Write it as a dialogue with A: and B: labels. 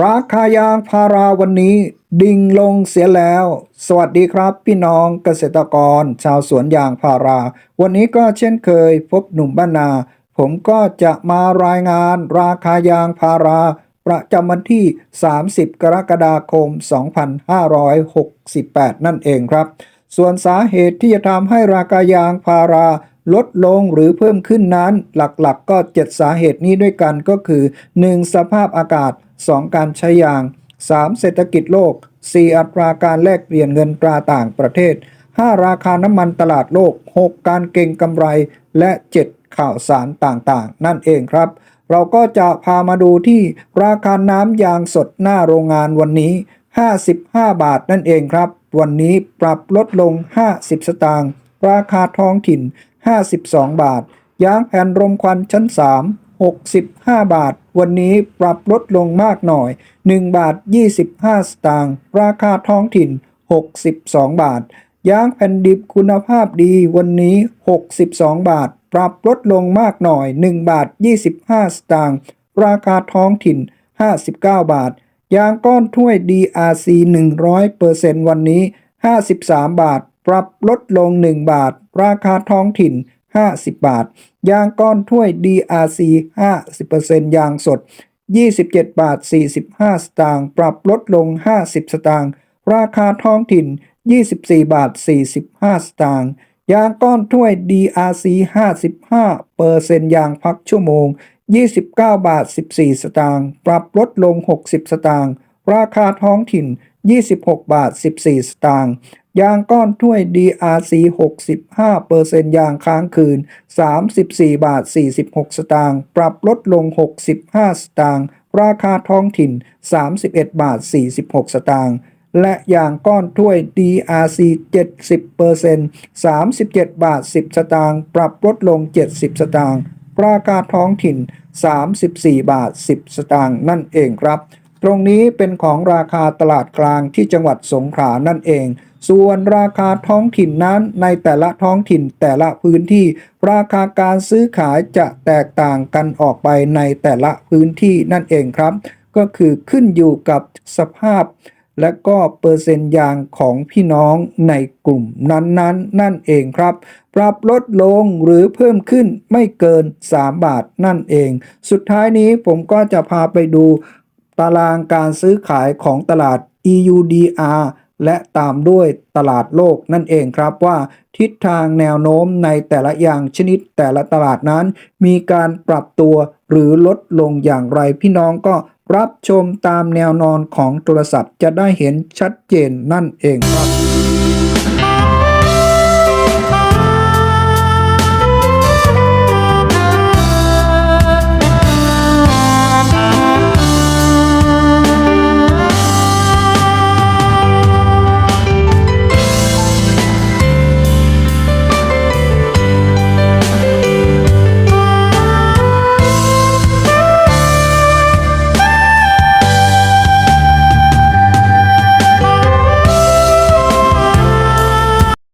A: ราคายางพาราวันนี้ดิ่งลงเสียแล้ว สวัสดีครับพี่น้องเกษตรกร ชาวสวนยางพารา วันนี้ก็เช่นเคยพบหนุ่มบ้านนา ผมก็จะมารายงานราคายางพารา ประจำวันที่ 30 กรกฎาคม 2568 นั่นเองครับ ส่วนสาเหตุที่จะทำให้ราคายางพารา ลดลงหรือเพิ่มขึ้นนั้น หลักๆก็ 7 สาเหตุนี้ด้วยกันก็คือ 1. สภาพอากาศ 2. การใช้ยาง 3. เศรษฐกิจโลก 4. อัตราการแลกเปลี่ยนเงินตราต่างประเทศ 5. ราคาน้ำมันตลาดโลก 6. การเก็งกำไร และ 7. ข่าวสารต่างๆ นั่นเองครับ เราก็จะพามาดูที่ราคาน้ำยางสดหน้าโรงงานวันนี้ 55 บาทนั่นเองครับ วันนี้ปรับลดลง 50 สตางค์ราคาท้องถิ่น 52 บาท ยางแผ่นรมควันชั้น 3 65 บาท วันนี้ปรับลดลงมากหน่อย 1 บาท 25 สตางค์ราคาท้องถิ่น 62 บาท ยางแผ่นดิบคุณภาพดีวันนี้ 62 บาท ปรับลดลงมากหน่อย 1 บาท 25 สตางค์ราคาท้องถิ่น 59 บาท ยางก้อนถ้วย DRC 100%วันนี้ 53 บาท ปรับลดลง 1 บาท ราคาท้องถิ่น 50 บาท ยางก้อนถ้วย DRC 50%ยางสด 27 บาท 45 สตางค์ปรับลดลง 50 สตางค์ราคาท้องถิ่น 24 บาท 45 สตางค์ยางก้อนถ้วย DRC 55เปอร์เซ็นต์ยางพักชั่วโมง 29 บาท 14 สตางค์ปรับลดลง 60 สตางค์ราคาท้องถิ่น 26 บาท 14 สตางค์ ยางก้อนถ้วย DRC 65เปอร์เซ็นต์ยางค้างคืน 34 บาท 46 สตางค์ ปรับลดลง 65 สตางค์ ราคาท้องถิ่น 31 บาท 46 สตางค์ และยางก้อนถ้วย DRC 70เปอร์เซ็นต์37 บาท 10 สตางค์ ปรับลดลง 70 สตางค์ ราคาท้องถิ่น 34 บาท 10 สตางค์ นั่นเองครับ ตรงนี้เป็นของราคาตลาดกลางที่จังหวัดสงขลานั่นเอง ส่วนราคาท้องถิ่นนั้นในแต่ละท้องถิ่นแต่ละพื้นที่ ราคาการซื้อขายจะแตกต่างกันออกไปในแต่ละพื้นที่นั่นเองครับ ก็คือขึ้นอยู่กับสภาพ และก็เปอร์เซ็นต์ยางของพี่น้องในกลุ่มนั้นๆนนนั่นเองครับ ปรับลดลงหรือเพิ่มขึ้นไม่เกิน 3 บาทนั่นเอง สุดท้ายนี้ผมก็จะพาไปดู ตารางการซื้อขายของตลาด EUDR และตามด้วยตลาดโลกนั่นเองครับว่า ทิศทางแนวโน้มในแต่ละอย่างชนิดแต่ละตลาดนั้น มีการปรับตัวหรือลดลงอย่างไรพี่น้องก็รับชมตามแนวนอนของโทรศัพท์จะได้เห็นชัดเจนนั่นเองครับ